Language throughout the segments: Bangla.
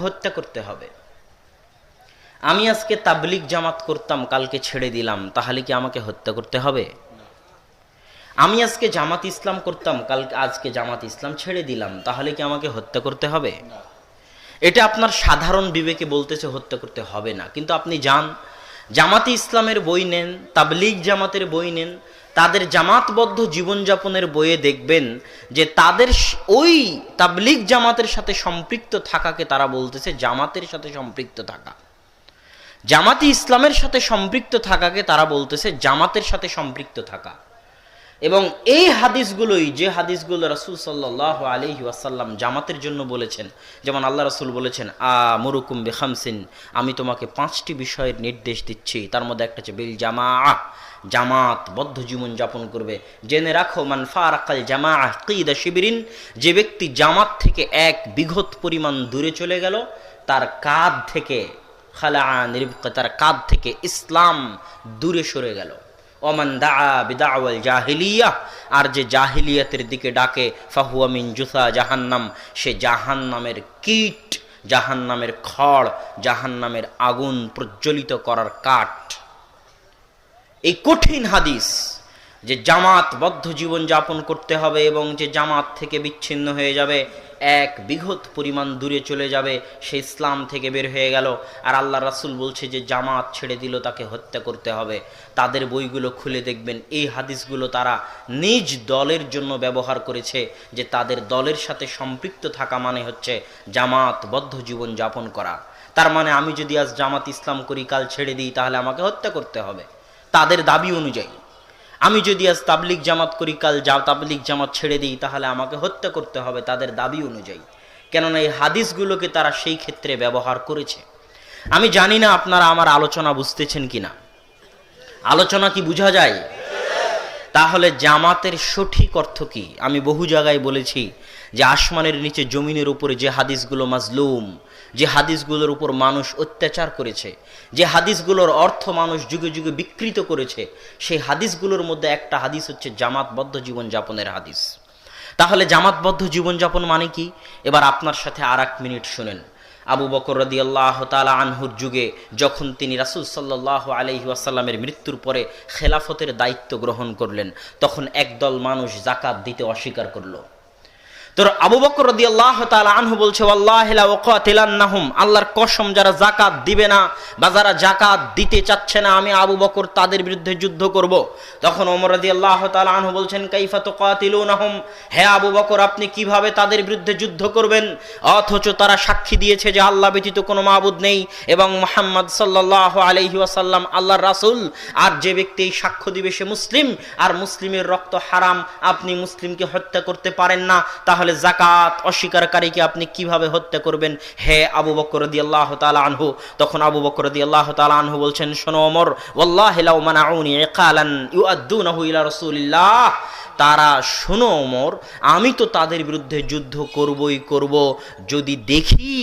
হত্যা করতে হবে। আমি আজকে তাবলিগ জামাত করতাম, কালকে ছেড়ে দিলাম, তাহলে কি আমাকে হত্যা করতে হবে? আমি আজকে জামাত ইসলাম করতাম, কালকে আজকে জামাত ইসলাম ছেড়ে দিলাম, তাহলে কি আমাকে হত্যা করতে হবে? এটা আপনার সাধারণ বিবেকে বলতেছে হত্যা করতে হবে না। কিন্তু আপনি যান, জামাতি ইসলামের বই নেন, তাবলিগ জামাতের বই নেন তাদের জামাতবদ্ধ জীবনযাপনের বইয়ে দেখবেন যে তাদের ওই তাবলিগ জামাতের সাথে সম্পৃক্ত থাকাকে তারা বলতেছে জামাতের সাথে সম্পৃক্ত থাকা। জামাতি ইসলামের সাথে সম্পৃক্ত থাকাকে তারা বলতেছে জামাতের সাথে সম্পৃক্ত থাকা। এবং এই হাদিসগুলোই যে হাদিসগুলো রাসূল সাল্লাহ আলহি ওয়াসাল্লাম জামাতের জন্য বলেছেন, যেমন আল্লাহ রাসূল বলেছেন আ মুরুকুম বেখামসিন, আমি তোমাকে পাঁচটি বিষয়ের নির্দেশ দিচ্ছি, তার মধ্যে একটা হচ্ছে বিল জামা জামাত বদ্ধ জীবন যাপন করবে। জেনে রাখো, মান ফারাকাল জামা কিদা শিবিরিন, যে ব্যক্তি জামাত থেকে এক বিঘত পরিমাণ দূরে চলে গেল, তার কাঁধ থেকে খালা নির্বিক তার কাঁধ থেকে ইসলাম দূরে সরে গেল। ওমান দা বিদাওয়াল জাহিলিয়া, আর যে জাহিলিয়াতের দিকে ডাকে, ফাহুয়া মিন জুসা জাহান্নাম, সে জাহান্নামের কীট, জাহান্নামের খড়, জাহান্নামের আগুন প্রজ্বলিত করার কাঠ। এই কঠিন হাদিস যে জামাতবদ্ধ জীবন যাপন করতে হবে এবং যে জামাত থেকে বিচ্ছিন্ন হয়ে যাবে, এক বিঘত পরিমাণ দূরে চলে যাবে, সে ইসলাম থেকে বের হয়ে গেল। আর আল্লাহ রাসুল বলছে যে জামাত ছেড়ে দিল, তাকে হত্যা করতে হবে। তাদের বইগুলো খুলে দেখবেন, এই হাদিসগুলো তারা নিজ দলের জন্য ব্যবহার করেছে, যে তাদের দলের সাথে সম্পৃক্ত থাকা মানে হচ্ছে জামাতবদ্ধ জীবন যাপন করা। তার মানে আমি যদি আজ জামাত ইসলাম করি, কাল ছেড়ে দিই, তাহলে আমাকে হত্যা করতে হবে। তাদের দাবি অনুযায়ী। আমি যদি আজ তাবলিক জামাত করি, কাল যা তাবলিক জামাত ছেড়ে দিই, তাহলে আমাকে হত্যা করতে হবে তাদের দাবি অনুযায়ী। কেননা এই হাদিসগুলোকে তারা সেই ক্ষেত্রে ব্যবহার করেছে। আমি জানি না আপনারা আমার আলোচনা বুঝতেছেন কিনা। আলোচনা কি বোঝা যায়? তাহলে জামাতের সঠিক অর্থ কি? আমি বহু জায়গায় বলেছি যে আসমানের নিচে জমিনের উপরে যে হাদিসগুলো মাজলুম, যে হাদিসগুলোর উপর মানুষ অত্যাচার করেছে, যে হাদিসগুলোর অর্থ মানুষ যুগে যুগে বিকৃত করেছে, সেই হাদিসগুলোর মধ্যে একটা হাদিস হচ্ছে জামাতবদ্ধ জীবনযাপনের হাদিস। তাহলে জামাতবদ্ধ জীবনযাপন মানে কি? এবার আপনার সাথে আর এক মিনিট শুনেন। আবু বকর রদি আল্লাহ তালা আনহুর যুগে, যখন তিনি রাসুল সাল্লাহ আলহি আসাল্লামের মৃত্যুর পরে খেলাফতের দায়িত্ব গ্রহণ করলেন, তখন একদল মানুষ জাকাত দিতে অস্বীকার করল। তোর আবু বকর রদি আল্লাহ আনহু বলছে আল্লাহ আল্লাহর কসম যারা জাকাত দিবে না বা যারা জাকাত দিতে চাচ্ছে না, আমি আবু বকর তাদের বিরুদ্ধে যুদ্ধ করব। তখন ওমর রদি আল্লাহ আনহু বলছেন, কাইফা তো হে আবু বকর, আপনি কীভাবে তাদের বিরুদ্ধে যুদ্ধ করবেন? অথচ তারা সাক্ষী দিয়েছে যে আল্লাহ ব্যতীত কোনো মাবুদ নেই এবং মোহাম্মদ সাল্লাহ আলহি ওয়াসাল্লাম আল্লাহর রাসুল। আর যে ব্যক্তি এই সাক্ষ্য দিবে সে মুসলিম। আর মুসলিমের রক্ত হারাম। আপনি মুসলিমকে হত্যা করতে পারেন না। তাহলে জাকাত অস্বীকারীকে আপনি কীভাবে হত্যা করবেন? হে আবু বকর দি আল্লাহ আনহু। তখন আবু বকর দি আল্লাহ তালা আনহু বলছেন, শোনো অমর ওয়াল্লাহ তারা শোনো অমর আমি তো তাদের বিরুদ্ধে যুদ্ধ করবই করব। যদি দেখি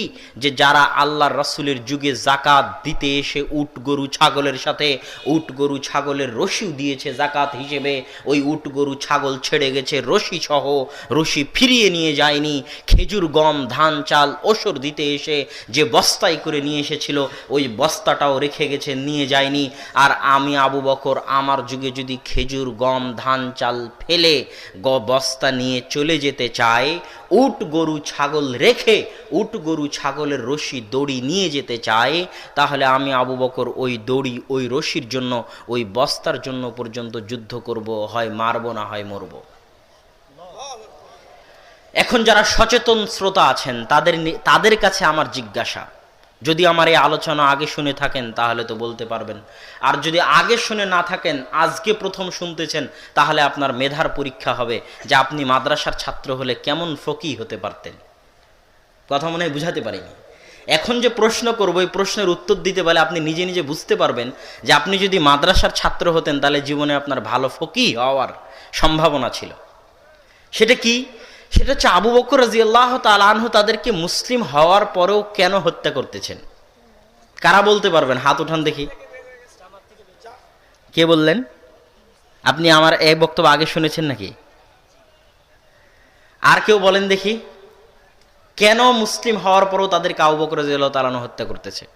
যে যারা আল্লাহর রাসূলের যুগে জাকাত দিতে এসে উট গরু ছাগলের সাথে, উট গরু ছাগলের রশিও দিয়েছে জাকাত হিসেবে, ওই উট গরু ছাগল ছেড়ে গেছে, রশি সহ রশি ফিরিয়ে নিয়ে যায়নি। খেজুর, গম, ধান, চাল ওসর দিতে এসে যে বস্তায় করে নিয়ে এসেছিল, ওই বস্তাটাও রেখে গেছে, নিয়ে যায়নি। আর আমি আবু বকর, আমার যুগে যদি খেজুর, গম, ধান, চাল ফেলে গ বস্তা নিয়ে চলে যেতে চায়। উট গরু ছাগল রেখে উট গরু ছাগলের রশি দড়ি নিয়ে যেতে চায়। তাহলে আমি আবু বকর ওই দড়ি, ওই রশির জন্য, ওই বস্তার জন্য পর্যন্ত যুদ্ধ করব। হয় মারবো না হয় মরবো। এখন যারা সচেতন শ্রোতা আছেন, তাদের তাদের কাছে আমার জিজ্ঞাসা। যদি আমার এই আলোচনা আগে শুনে থাকেন, তাহলে তো বলতে পারবেন। আর যদি আগে শুনে না থাকেন, আজকে প্রথম শুনতেছেন, তাহলে আপনার মেধার পরীক্ষা হবে যে আপনি মাদ্রাসার ছাত্র হলে কেমন ফকি হতে পারতেন। কথা মনে হয় বুঝাতে পারিনি। এখন যে প্রশ্ন করব, এই প্রশ্নের উত্তর দিতে পারলে আপনি নিজে নিজে বুঝতে পারবেন যে আপনি যদি মাদ্রাসার ছাত্র হতেন, তাহলে জীবনে আপনার ভালো ফকি হওয়ার সম্ভাবনা ছিল। সেটা কি? সেটা হচ্ছে আবু বকর রাজি আল্লাহ তালানহু তাদেরকে মুসলিম হওয়ার পরেও কেন হত্যা করতেছেন? কারা বলতে পারবেন? হাত উঠান দেখি। কে বললেন? আপনি আমার এই বক্তব্য আগে শুনেছেন নাকি? আর কেউ বলেন দেখি। কেন মুসলিম হওয়ার পরও তাদেরকে আবু বকর রাদিয়াল্লাহু তাআলা আনহু হত্যা করতেছে?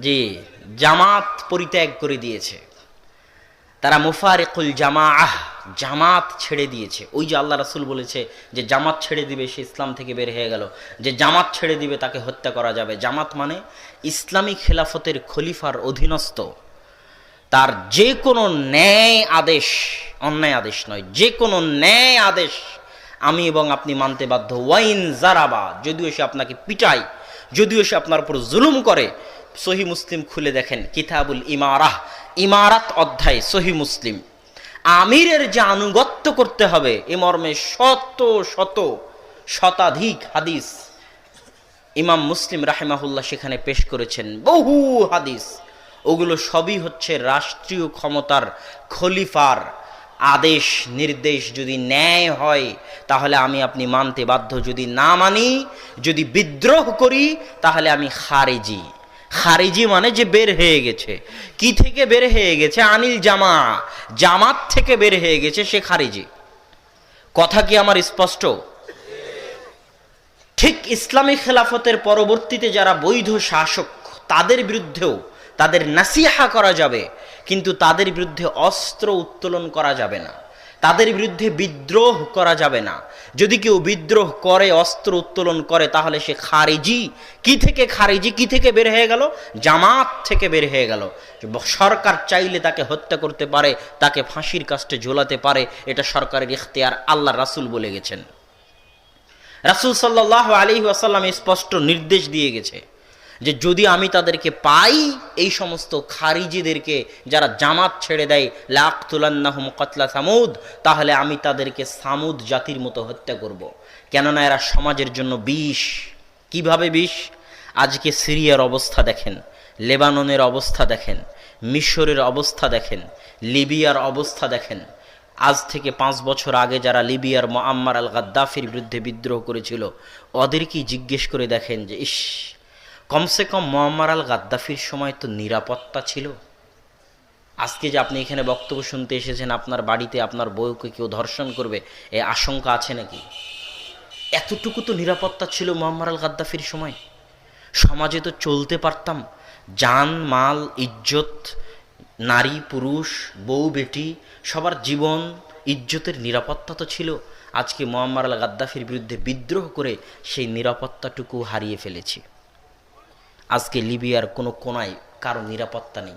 জি, জামাত পরিত্যাগ করে দিয়েছে। তারা মুফারিকুল জামাআহ, জামাত ছেড়ে দিয়েছে। ওই যে আল্লাহ রাসুল বলেছে যে জামাত ছেড়ে দিবে, সে ইসলাম থেকে বের হয়ে গেল। যে জামাত ছেড়ে দিবে, তাকে হত্যা করা যাবে। জামাত মানে ইসলামী খেলাফতের খলিফার অধীনস্থ। তার যে কোনো ন্যায় আদেশ, অন্যায় আদেশ নয় যে কোনো ন্যায় আদেশ আমি এবং আপনি মানতে বাধ্য। ওয়াইন জারাবা, যদিও সে আপনাকে পিটায়, যদিও সে আপনার উপর জুলুম করে। সহি মুসলিম খুলে দেখেন, কিতাবুল ইমারাহ ইমারাত অধ্যায়, সহি মুসলিম। আমিরের যে আনুগত্য করতে হবে, এ মর্মে শত শত শতাধিক হাদিস ইমাম মুসলিম রাহেমাহুল্লাহ সেখানে পেশ করেছেন। বহু হাদিস। ওগুলো সবই হচ্ছে রাষ্ট্রীয় ক্ষমতার খলিফার আদেশ, নির্দেশ যদি ন্যায় হয়, তাহলে আমি আপনি মানতে বাধ্য। যদি না মানি, যদি বিদ্রোহ করি, তাহলে আমি খারেজি। খারিজি মানে যে বের হয়ে গেছে। কি থেকে বের হয়ে গেছে? আনিল জামা। জামাত থেকে বের হয়ে গেছে সে খারিজি। কথা কি আমার স্পষ্ট? ঠিক ইসলামী খেলাফতের পরবর্তীতে যারা বৈধ শাসক, তাদের বিরুদ্ধেও তাদের নাসিহা করা যাবে, কিন্তু তাদের বিরুদ্ধে অস্ত্র উত্তোলন করা যাবে না। তাদের বিরুদ্ধে বিদ্রোহ করা যাবে না। যদি কেউ বিদ্রোহ করে, অস্ত্র উত্তোলন করে, তাহলে সে খারিজি। কি থেকে খারিজি? কি থেকে বের হয়ে গেল? জামাত থেকে বের হয়ে গেল। সরকার চাইলে তাকে হত্যা করতে পারে, তাকে ফাঁসির কাস্টে ঝোলাতে পারে। এটা সরকারের ইখতিয়ার, আল্লাহ রাসূল বলে গেছেন। রাসুল সাল্লাহ আলী আসাল্লাম স্পষ্ট নির্দেশ দিয়ে গেছে। যে যদি আমি তাদেরকে পাই, এই সমস্ত খারিজিদেরকে যারা জামাত ছেড়ে দেয় লাকতুলান্নাহুম কতলা সামুদ, তাহলে আমি তাদেরকে সামুদ জাতির মতো হত্যা করব। কেননা এরা সমাজের জন্য বিষ। কীভাবে বিষ? আজকে সিরিয়ার অবস্থা দেখেন, লেবাননের অবস্থা দেখেন, মিশরের অবস্থা দেখেন, লিবিয়ার অবস্থা দেখেন। আজ থেকে পাঁচ বছর আগে যারা লিবিয়ার মোয়াম্মার আল গাদ্দাফির বিরুদ্ধে বিদ্রোহ করেছিল, ওদেরকেই জিজ্ঞেস করে দেখেন যে, ইস কমসে কম মোয়াম্মার আল গাদ্দাফির সময় তো নিরাপত্তা ছিল। আজকে যে আপনি এখানে বক্তব্য শুনতে এসেছেন, আপনার বাড়িতে আপনার বউকে কেউ ধর্ষণ করবে, এ আশঙ্কা আছে নাকি? এতটুকু তো নিরাপত্তা ছিল মোহাম্মদ আল গাদ্দাফির সময়। সমাজে তো চলতে পারতাম, জান, মাল, ইজ্জত, নারী, পুরুষ, বউ, বেটি, সবার জীবন, ইজ্জতের নিরাপত্তা তো ছিল। আজকে মোহাম্মদ আল গাদ্দাফির বিরুদ্ধে বিদ্রোহ করে সেই নিরাপত্তাটুকু হারিয়ে ফেলেছি। আজকে লিবিয়ার কোনো কোনায় কারও নিরাপত্তা নেই।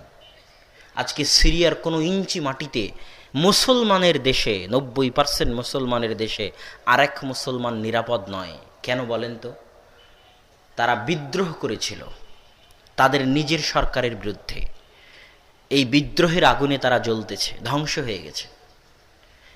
আজকে সিরিয়ার কোনো ইঞ্চি মাটিতে মুসলমানের দেশে, নব্বই পার্সেন্ট মুসলমানের দেশে আরেক মুসলমান নিরাপদ নয়। কেন বলেন তো? তারা বিদ্রোহ করেছিল তাদের নিজের সরকারের বিরুদ্ধে। এই বিদ্রোহের আগুনে তারা জ্বলতেছে, ধ্বংস হয়ে গেছে।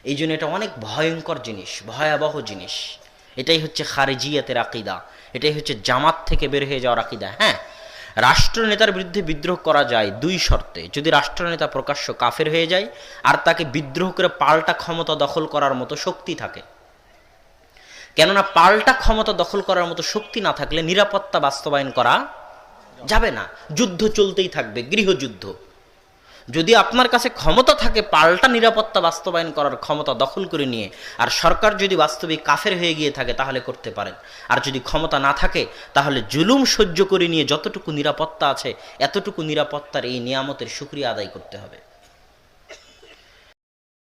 এই জন্য এটা অনেক ভয়ঙ্কর জিনিস, ভয়াবহ জিনিস। এটাই হচ্ছে খারেজিয়াতের আকিদা, এটাই হচ্ছে জামাত থেকে বের হয়ে যাওয়ার আকিদা হ্যাঁ? রাষ্ট্রনেতার বিরুদ্ধে বিদ্রোহ করা যায় দুই শর্তে। যদি রাষ্ট্রনেতা প্রকাশ্য কাফের হয়ে যায় আর তাকে বিদ্রোহ করে পাল্টা ক্ষমতা দখল করার মতো শক্তি থাকে। কেননা পাল্টা ক্ষমতা দখল করার মতো শক্তি না থাকলে নিরাপত্তা বাস্তবায়ন করা যাবে না। যুদ্ধ চলতেই থাকবে, গৃহযুদ্ধ। যদি আপনার কাছে ক্ষমতা থাকে পাল্টা নিরাপত্তা বাস্তবায়ন করার ক্ষমতা দখল করে নিয়ে, আর সরকার যদি বাস্তবিক কাফের হয়ে গিয়ে থাকে তাহলে করতে পারেন। আর যদি ক্ষমতা না থাকে, তাহলে জুলুম সহ্য করে নিয়ে যতটুকু নিরাপত্তা আছে, এতটুকু নিরাপত্তার এই নিয়ামতের সুক্রিয়া আদায় করতে হবে।